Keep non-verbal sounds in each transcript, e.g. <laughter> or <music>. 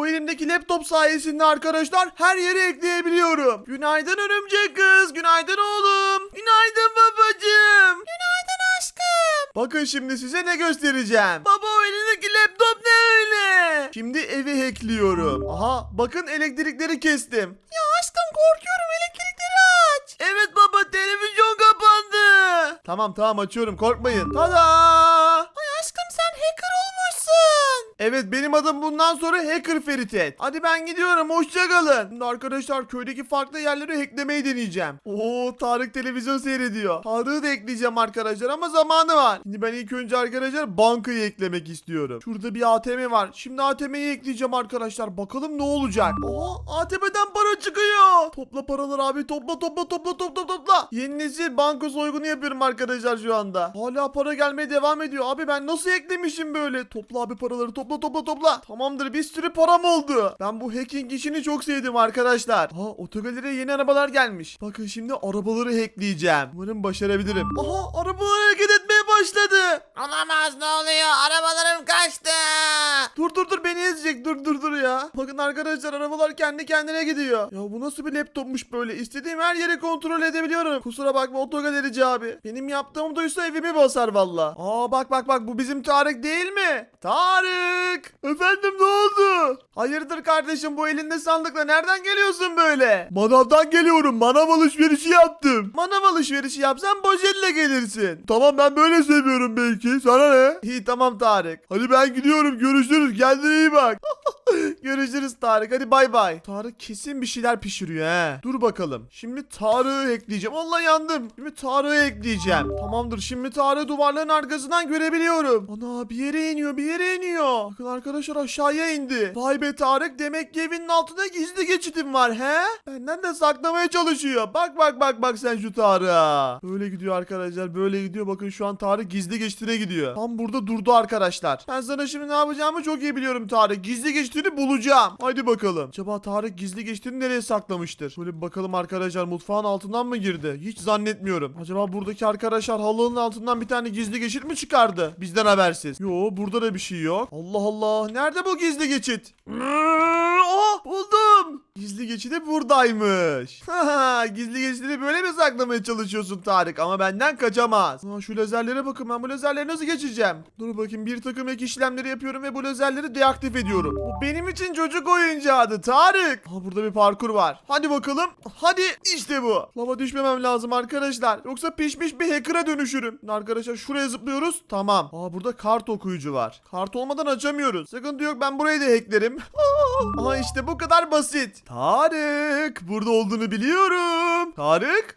Bu elimdeki laptop sayesinde arkadaşlar her yere ekleyebiliyorum. Günaydın örümcek kız. Günaydın oğlum. Günaydın babacığım. Günaydın aşkım. Bakın şimdi size ne göstereceğim. Baba o elindeki laptop ne öyle? Şimdi evi hackliyorum. Aha bakın elektrikleri kestim. Ya aşkım korkuyorum elektrikleri aç. Evet baba televizyon kapandı. Tamam tamam açıyorum korkmayın. Tada! Evet benim adım bundan sonra Hacker Feritet. Hadi ben gidiyorum hoşçakalın. Şimdi arkadaşlar köydeki farklı yerleri hacklemeyi deneyeceğim. Oo Tarık televizyon seyrediyor. Tarık'ı da ekleyeceğim arkadaşlar ama zamanı var. Şimdi ben ilk önce arkadaşlar bankayı eklemek istiyorum. Şurada bir ATM var. Şimdi ATM'yi ekleyeceğim arkadaşlar. Bakalım ne olacak. Oha ATM'den para çıkıyor. Topla paraları abi topla topla topla topla topla. Yeni nesil banka soygunu yapıyorum arkadaşlar şu anda. Hala para gelmeye devam ediyor. Abi ben nasıl eklemişim böyle? Topla abi paraları topla topla topla. Tamamdır bir sürü param oldu. Ben bu hacking işini çok sevdim arkadaşlar. Ha otogaleriye yeni arabalar gelmiş. Bakın şimdi arabaları hackleyeceğim. Umarım başarabilirim. Aha arabalar hareket etmeye başladı. Olamaz ne oluyor? Arabalarım kaçtı. Dur dur dur beni ezecek dur dur dur ya. Bakın arkadaşlar arabalar kendi kendine gidiyor. Ya bu nasıl bir laptopmuş böyle. İstediğim her yeri kontrol edebiliyorum. Kusura bakma otogalerici abi. Benim yaptığım duysa evimi basar valla. Aa bak bak bak bu bizim Tarık değil mi? Tarık! Efendim ne oldu? Hayırdır kardeşim bu elinde sandıkla nereden geliyorsun böyle? Manavdan geliyorum. Manav alışverişi yaptım. Manav alışverişi yapsan poşetle gelirsin. Tamam ben böyle seviyorum belki. Sana ne? İyi tamam Tarık. Hadi ben gidiyorum. Görüşürüz. Kendine iyi bak. <laughs> Görüşürüz Tarık. Hadi bay bay. Tarık kesin bir şeyler pişiriyor he. Dur bakalım. Şimdi Tarık'ı ekleyeceğim. Allah yandım. Şimdi Tarık'ı ekleyeceğim. Tamamdır. Şimdi Tarık'ı duvarların arkasından görebiliyorum. Ana bir yere iniyor. Bir yere iniyor. Bakın arkadaşlar aşağıya indi. Vay be Tarık. Demek ki evinin altında gizli geçitim var he. Benden de saklamaya çalışıyor. Bak bak bak bak sen şu Tarık'a. Böyle gidiyor arkadaşlar. Böyle gidiyor. Bakın şu an Tarık gizli geçitine gidiyor. Tam burada durdu arkadaşlar. Ben sana şimdi ne yapacağımı çok iyi biliyorum Tarık. Gizli geçtiğini bulacağım. Haydi bakalım. Acaba Tarık gizli geçtiğini nereye saklamıştır? Şöyle bir bakalım arkadaşlar mutfağın altından mı girdi? Hiç zannetmiyorum. Acaba buradaki arkadaşlar halının altından bir tane gizli geçit mi çıkardı? Bizden habersiz. Yo burada da bir şey yok. Allah Allah. Nerede bu gizli geçit? <laughs> Geçidi buradaymış. <laughs> Gizli geçidi böyle mi saklamaya çalışıyorsun Tarık? Ama benden kaçamaz. Aa, şu lazerlere bakın ben bu lazerleri nasıl geçeceğim? Dur bakayım bir takım ek işlemleri yapıyorum ve bu lazerleri deaktif ediyorum. Bu benim için çocuk oyuncağıydı Tarık. Aa, burada bir parkur var. Hadi bakalım. Hadi işte bu. Lava düşmemem lazım arkadaşlar. Yoksa pişmiş bir hacker'a dönüşürüm. Arkadaşlar şuraya zıplıyoruz. Tamam. Aa burada kart okuyucu var. Kart olmadan açamıyoruz. Sıkıntı yok ben burayı da hacklerim. <laughs> Aha işte bu kadar basit. Tarık burada olduğunu biliyorum. Tarık.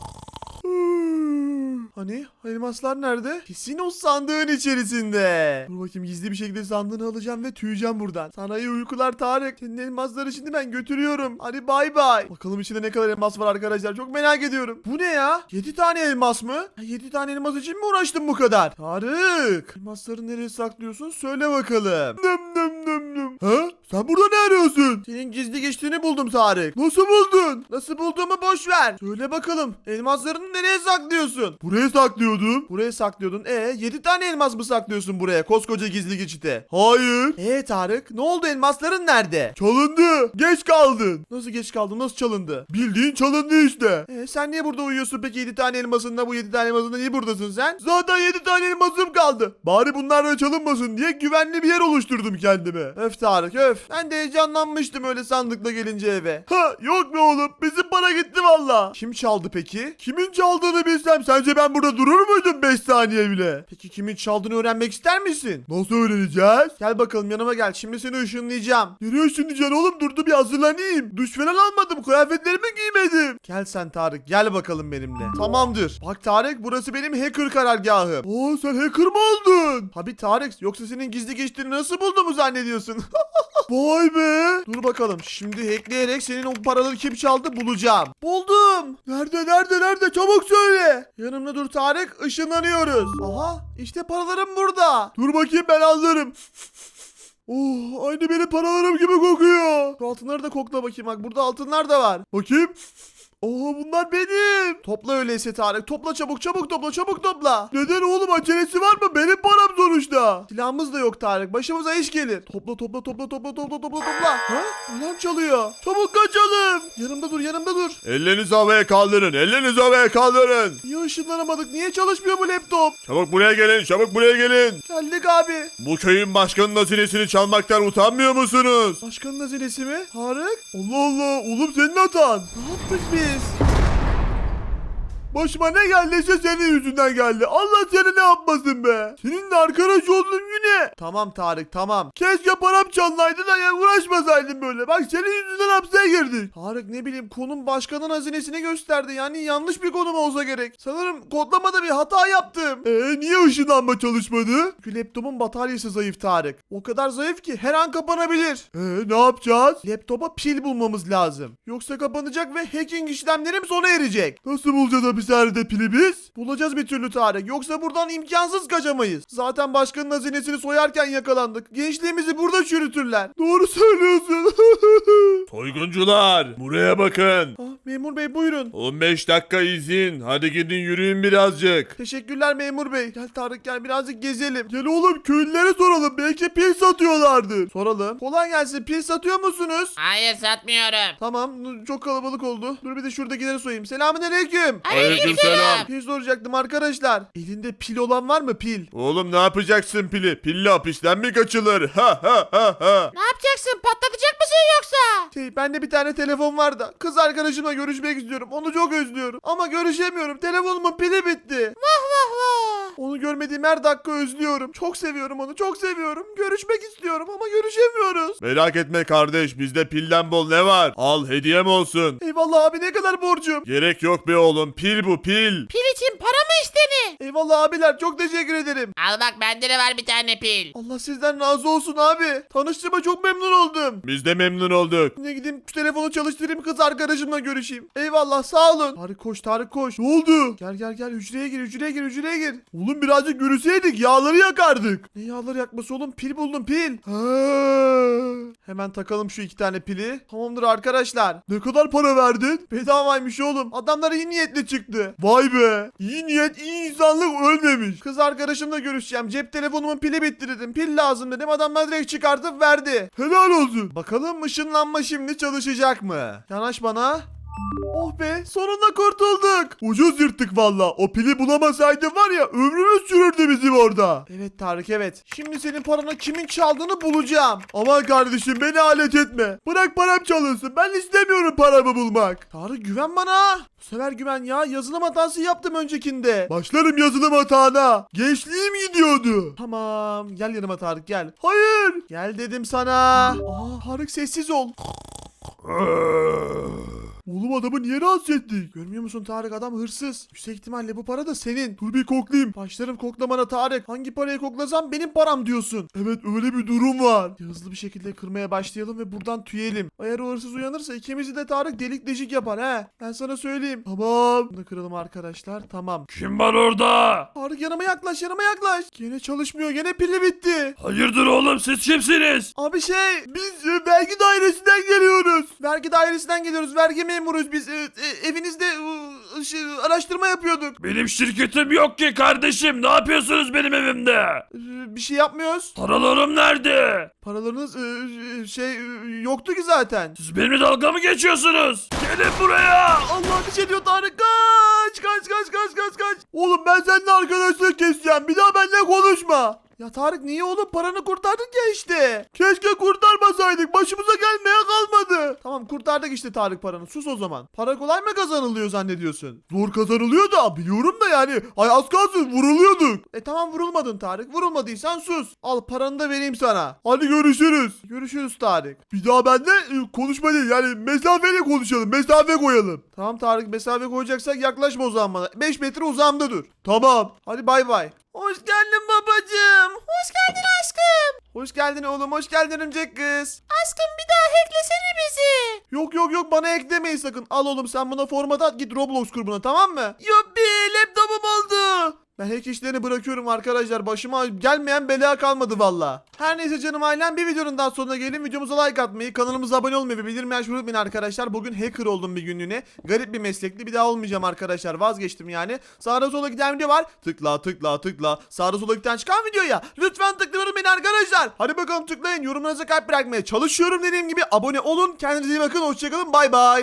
<sighs> Hani elmaslar nerede? Kesin o sandığın içerisinde. Dur bakayım gizli bir şekilde sandığını alacağım ve tüyeceğim buradan. Sana iyi uykular Tarık. Senin elmasları şimdi ben götürüyorum. Hadi bay bay. Bakalım içinde ne kadar elmas var arkadaşlar. Çok merak ediyorum. Bu ne ya? 7 tane elmas mı? 7 tane elmas için mi uğraştın bu kadar? Tarık. Elmasları nereye saklıyorsun? Söyle bakalım. Nım nım nım nım. Ha? Sen burada ne arıyorsun? Senin gizli geçtiğini buldum Tarık. Nasıl buldun? Nasıl bulduğumu boş ver. Söyle bakalım. Elmaslarını nereye saklıyorsun? Buraya saklıyordum. Buraya saklıyordun. E 7 tane elmas mı saklıyorsun buraya koskoca gizli geçite? Hayır. E Tarık ne oldu elmasların nerede? Çalındı. Geç kaldın. Nasıl geç kaldın? Nasıl çalındı? Bildiğin çalındı işte. E sen niye burada uyuyorsun peki 7 tane elmasında bu 7 tane elmasında niye buradasın sen? Zaten 7 tane elmasım kaldı. Bari bunlar da çalınmasın diye güvenli bir yer oluşturdum kendime. Öf Tarık öf. Ben de heyecanlanmıştım öyle sandıkla gelince eve. Ha yok be oğlum bizim para gitti valla. Kim çaldı peki? Kimin çaldığını bilsem sence ben burada durur muydum 5 saniye bile? Peki kimin çaldığını öğrenmek ister misin? Nasıl öğreneceğiz? Gel bakalım yanıma gel şimdi seni ışınlayacağım. Nereye ışınlayacaksın oğlum dur dur bir hazırlanayım. Duş falan almadım kıyafetlerimi giymedim. Gel sen Tarık gel bakalım benimle. Tamamdır. Bak Tarık burası benim hacker karargahım. Oo sen hacker mı oldun? Tabi Tarık yoksa senin gizli geçtiğini nasıl bulduğumu zannediyorsun? <laughs> Vay be. Dur bakalım. Şimdi hackleyerek senin o paraları kim çaldı bulacağım. Buldum. Nerede nerede nerede çabuk söyle. Yanımda dur Tarık ışınlanıyoruz. Aha işte paralarım burada. Dur bakayım ben alırım. Oh aynı benim paralarım gibi kokuyor. Şu altınları da kokla bakayım bak burada altınlar da var. Bakayım. Oha bunlar benim. Topla öyleyse Tarık. Topla çabuk çabuk topla çabuk topla. Neden oğlum acelesi var mı? Benim param sonuçta. Silahımız da yok Tarık. Başımıza iş gelir. Topla topla topla topla topla topla topla. Ha? Alarm çalıyor. Çabuk kaçalım. Yanımda dur yanımda dur. Ellerinizi havaya kaldırın. Ellerinizi havaya kaldırın. Niye ışınlanamadık? Niye çalışmıyor bu laptop? Çabuk buraya gelin. Çabuk buraya gelin. Geldik abi. Bu köyün başkanının hazinesini çalmaktan utanmıyor musunuz? Başkanın hazinesi mi? Tarık? Allah Allah. Oğlum senin hatan. Ne yaptık biz? Deuces. Başıma ne geldiyse senin yüzünden geldi. Allah seni ne yapmasın be. Seninle arkadaş oldum yine. Tamam Tarık tamam. Keşke param çalınaydı da ya uğraşmasaydım böyle. Bak senin yüzünden hapse girdik. Tarık ne bileyim konum başkanın hazinesini gösterdi. Yani yanlış bir konum olsa gerek. Sanırım kodlamada bir hata yaptım. Eee niye ışınlanma çalışmadı? Çünkü laptopun bataryası zayıf Tarık. O kadar zayıf ki her an kapanabilir. Eee ne yapacağız? Laptopa pil bulmamız lazım. Yoksa kapanacak ve hacking işlemlerim sona erecek. Nasıl bulacağız hapishanede pili biz? Bulacağız bir türlü Tarık. Yoksa buradan imkansız kaçamayız. Zaten başkanın hazinesini soyarken yakalandık. Gençliğimizi burada çürütürler. Doğru söylüyorsun. <laughs> Soyguncular buraya bakın. ah, memur bey buyurun. 15 dakika izin. Hadi gidin yürüyün birazcık. Teşekkürler memur bey. Gel Tarık gel birazcık gezelim. Gel oğlum köylülere soralım. Belki pil satıyorlardır. Soralım. Kolay gelsin. Pil satıyor musunuz? Hayır satmıyorum. Tamam çok kalabalık oldu. Dur bir de şuradakileri soyayım. Selamun aleyküm. Aleykümselam. Pil soracaktım arkadaşlar. Elinde pil olan var mı pil? Oğlum ne yapacaksın pili? Pilli hapisten mi kaçılır? Ha ha ha ha. Ne yapacaksın? Patlatacak mısın yoksa? Şey bende bir tane telefon var da kız arkadaşımla görüşmek istiyorum. Onu çok özlüyorum. Ama görüşemiyorum. Telefonumun pili bitti. Vah. Onu görmediğim her dakika özlüyorum. Çok seviyorum onu. Çok seviyorum. Görüşmek istiyorum ama görüşemiyoruz. Merak etme kardeş bizde pilden bol ne var? Al hediyem olsun. Eyvallah abi ne kadar borcum. Gerek yok be oğlum pil bu pil. Pil için para mı istedi? Eyvallah abiler çok teşekkür ederim. Al bak bende de var bir tane pil. Allah sizden razı olsun abi. Tanıştığıma çok memnun oldum. Biz de memnun olduk. Ne gideyim şu telefonu çalıştırayım kız arkadaşımla görüşeyim. Eyvallah sağ olun. Tarık koş Tarık koş. Ne oldu? Gel gel gel hücreye gir hücreye gir hücreye gir. Oğlum birazcık görüşseydik yağları yakardık. Ne yağları yakması oğlum pil buldum pil. Ha. Hemen takalım şu iki tane pili. Tamamdır arkadaşlar. Ne kadar para verdin? Bedavaymış oğlum. Adamlar iyi niyetli çıktı. Vay be. İyi niyet iyi insanlık ölmemiş. Kız arkadaşımla görüşeceğim. Cep telefonumun pili bitti dedim. Pil lazım dedim. Adamlar direkt çıkartıp verdi. Helal olsun. Bakalım ışınlanma şimdi çalışacak mı? Yanaş bana. Oh be sonunda kurtulduk. Ucuz yırttık valla. O pili bulamasaydın var ya ömrümüz sürürdü bizim orada. Evet Tarık evet. Şimdi senin paranı kimin çaldığını bulacağım. Aman kardeşim beni alet etme. Bırak param çalınsın. Ben istemiyorum paramı bulmak. Tarık güven bana. Bu sefer güven ya. Yazılım hatası yaptım öncekinde. Başlarım yazılım hatana. Gençliğim gidiyordu. Tamam. Gel yanıma Tarık gel. Hayır. Gel dedim sana. Aa Tarık sessiz ol. <laughs> Oğlum adamı niye rahatsız ettik? Görmüyor musun Tarık adam hırsız. Yüksek ihtimalle bu para da senin. Dur bir koklayayım. Başlarım koklamana Tarık. Hangi parayı koklasam benim param diyorsun. Evet öyle bir durum var. Hızlı bir şekilde kırmaya başlayalım ve buradan tüyelim. Eğer o hırsız uyanırsa ikimizi de Tarık delik deşik yapar he. Ben sana söyleyeyim. Tamam. Bunu kıralım arkadaşlar. Tamam. Kim var orada? Tarık yanıma yaklaş yanıma yaklaş. Gene çalışmıyor. Gene pili bitti. Hayırdır oğlum siz kimsiniz? Abi şey biz e, vergi dairesinden geliyoruz. Vergi dairesinden geliyoruz. Vergi memuruyuz biz. E, e, evinizde e, şey, araştırma yapıyorduk. Benim şirketim yok ki kardeşim. Ne yapıyorsunuz benim evimde? E, bir şey yapmıyoruz. Paralarım nerede? Paralarınız e, e, şey e, yoktu ki zaten. Siz benimle dalga mı geçiyorsunuz? Gelin buraya. Allah bir şey diyor Tarık. Kaç kaç kaç kaç kaç kaç. Oğlum ben seninle arkadaşlık keseceğim. Bir daha benimle konuşma. Ya Tarık niye oğlum paranı kurtardık ya işte. Keşke kurtarmasaydık. Başımıza gelmeye kalmadı. Tamam kurtardık işte Tarık paranı. Sus o zaman. Para kolay mı kazanılıyor zannediyorsun? Zor kazanılıyor da biliyorum da yani. Ay az kalsın vuruluyorduk. E tamam vurulmadın Tarık. Vurulmadıysan sus. Al paranı da vereyim sana. Hadi görüşürüz. Görüşürüz Tarık. Bir daha benimle e, konuşma değil. Yani mesafeli konuşalım. Mesafe koyalım. Tamam Tarık mesafe koyacaksak yaklaşma o zaman bana. 5 metre uzağımda dur. Tamam. Hadi bay bay. Hoş geldin babacığım. Hoş geldin aşkım. Hoş geldin oğlum. Hoş geldin örümcek kız. Aşkım bir daha hacklesene bizi. Yok yok yok bana eklemeyin sakın. Al oğlum sen buna format at git Roblox grubuna tamam mı? Oldu. Ben hack işlerini bırakıyorum arkadaşlar. Başıma gelmeyen bela kalmadı valla. Her neyse canım ailem bir videonun daha sonuna gelin. Videomuza like atmayı, kanalımıza abone olmayı ve bildirim açmayı unutmayın arkadaşlar. Bugün hacker oldum bir günlüğüne. Garip bir meslekli. Bir daha olmayacağım arkadaşlar. Vazgeçtim yani. Sağda sola giden video var. Tıkla tıkla tıkla. Sağda sola giden çıkan videoya. Lütfen tıklayın beni arkadaşlar. Hadi bakalım tıklayın. Yorumlarınıza kalp bırakmaya çalışıyorum dediğim gibi. Abone olun. Kendinize iyi bakın. Hoşçakalın. Bay bay.